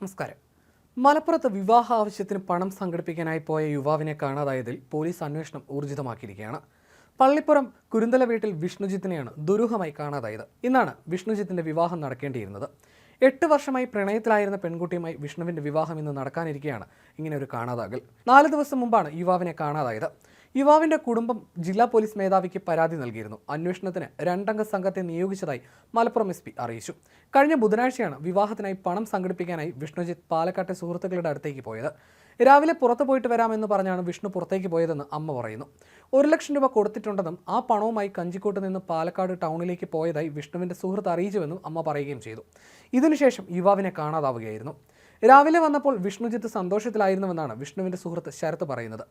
നമസ്കാരം. മലപ്പുറത്ത് വിവാഹ ആവശ്യത്തിന് പണം സംഘടിപ്പിക്കാനായി പോയ യുവാവിനെ കാണാതായതിൽ പോലീസ് അന്വേഷണം ഊർജിതമാക്കിയിരിക്കുകയാണ്. പള്ളിപ്പുറം കുരുന്തല വീട്ടിൽ വിഷ്ണുജിത്തിനെയാണ് ദുരൂഹമായി കാണാതായത്. ഇന്നാണ് വിഷ്ണുജിത്തിന്റെ വിവാഹം നടക്കേണ്ടിയിരുന്നത്. എട്ട് വർഷമായി പ്രണയത്തിലായിരുന്ന പെൺകുട്ടിയുമായി വിഷ്ണുവിന്റെ വിവാഹം ഇന്ന് നടക്കാനിരിക്കെയാണ് ഇങ്ങനെ ഒരു കാണാതാകൽ. നാല് ദിവസം മുമ്പാണ് യുവാവിനെ കാണാതായത്. യുവാവിന്റെ കുടുംബം ജില്ലാ പോലീസ് മേധാവിക്ക് പരാതി നൽകിയിരുന്നു. അന്വേഷണത്തിന് രണ്ടംഗ സംഘത്തെ നിയോഗിച്ചതായി മലപ്പുറം എസ് അറിയിച്ചു. കഴിഞ്ഞ ബുധനാഴ്ചയാണ് വിവാഹത്തിനായി പണം സംഘടിപ്പിക്കാനായി വിഷ്ണുജിത്ത് പാലക്കാട്ടെ സുഹൃത്തുക്കളുടെ അടുത്തേക്ക് പോയത്. രാവിലെ പുറത്തു പോയിട്ട് വരാമെന്ന് പറഞ്ഞാണ് വിഷ്ണു പുറത്തേക്ക് പോയതെന്ന് അമ്മ പറയുന്നു. ഒരു ലക്ഷം രൂപ കൊടുത്തിട്ടുണ്ടെന്നും ആ പണവുമായി കഞ്ചിക്കോട്ട് നിന്ന് പാലക്കാട് ടൗണിലേക്ക് പോയതായി വിഷ്ണുവിന്റെ സുഹൃത്ത് അറിയിച്ചുവെന്നും അമ്മ പറയുകയും ചെയ്തു. ഇതിനുശേഷം യുവാവിനെ കാണാതാവുകയായിരുന്നു. രാവിലെ വന്നപ്പോൾ വിഷ്ണുജിത്ത് സന്തോഷത്തിലായിരുന്നുവെന്നാണ് വിഷ്ണുവിന്റെ സുഹൃത്ത് ശരത്ത് പറയുന്നത്.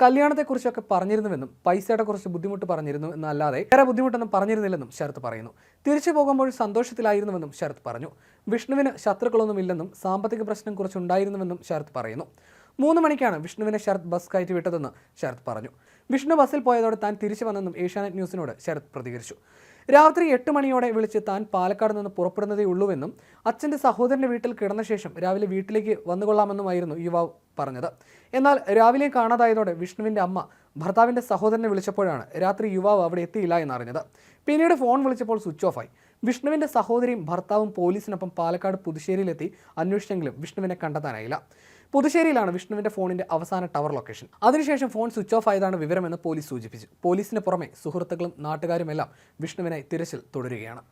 കല്യാണത്തെക്കുറിച്ചൊക്കെ പറഞ്ഞിരുന്നുവെന്നും പൈസയുടെ കുറച്ച് ബുദ്ധിമുട്ട് പറഞ്ഞിരുന്നു എന്നല്ലാതെ വേറെ ബുദ്ധിമുട്ടൊന്നും പറഞ്ഞിരുന്നില്ലെന്നും ശരത് പറയുന്നു. തിരിച്ചു പോകുമ്പോൾ സന്തോഷത്തിലായിരുന്നുവെന്നും ശരത് പറഞ്ഞു. വിഷ്ണുവിന് ശത്രുക്കളൊന്നുമില്ലെന്നും സാമ്പത്തിക പ്രശ്നം കുറച്ചുണ്ടായിരുന്നുവെന്നും ശരത് പറയുന്നു. മൂന്ന് മണിക്കാണ് വിഷ്ണുവിനെ ശരത് ബസ് കയറ്റി വിട്ടതെന്ന് ശരത് പറഞ്ഞു. വിഷ്ണു ബസ്സിൽ പോയതോടെ താൻ തിരിച്ചു വന്നെന്നും ഏഷ്യാനെറ്റ് ന്യൂസിനോട് ശരത് പ്രതികരിച്ചു. രാത്രി എട്ട് മണിയോടെ വിളിച്ച് താൻ പാലക്കാട് നിന്ന് പുറപ്പെടുന്നതേ ഉള്ളൂവെന്നും അച്ഛന്റെ സഹോദരന്റെ വീട്ടിൽ കിടന്ന ശേഷം രാവിലെ വീട്ടിലേക്ക് വന്നുകൊള്ളാമെന്നുമായിരുന്നു യുവാവ് പറഞ്ഞത്. എന്നാൽ രാവിലെ കാണാതായതോടെ വിഷ്ണുവിന്റെ അമ്മ ഭർത്താവിന്റെ സഹോദരനെ വിളിച്ചപ്പോഴാണ് രാത്രി യുവാവ് അവിടെ എത്തിയില്ല എന്നറിഞ്ഞത്. പിന്നീട് ഫോൺ വിളിച്ചപ്പോൾ സ്വിച്ച് ഓഫായി. വിഷ്ണുവിന്റെ സഹോദരിയും ഭർത്താവും പോലീസിനൊപ്പം പാലക്കാട് പുതുശ്ശേരിയിലെത്തി അന്വേഷിച്ചെങ്കിലും വിഷ്ണുവിനെ കണ്ടെത്താനായില്ല. പുതുശ്ശേരിയിലാണ് വിഷ്ണുവിന്റെ ഫോണിന്റെ അവസാന ടവർ ലൊക്കേഷൻ. അതിനുശേഷം ഫോൺ സ്വിച്ച് ഓഫ് ആയതാണ് വിവരമെന്ന് പോലീസ് സൂചിപ്പിച്ചു. പോലീസിന് പുറമെ സുഹൃത്തുക്കളും നാട്ടുകാരുമെല്ലാം വിഷ്ണുവിനായി തിരച്ചിൽ തുടരുകയാണ്.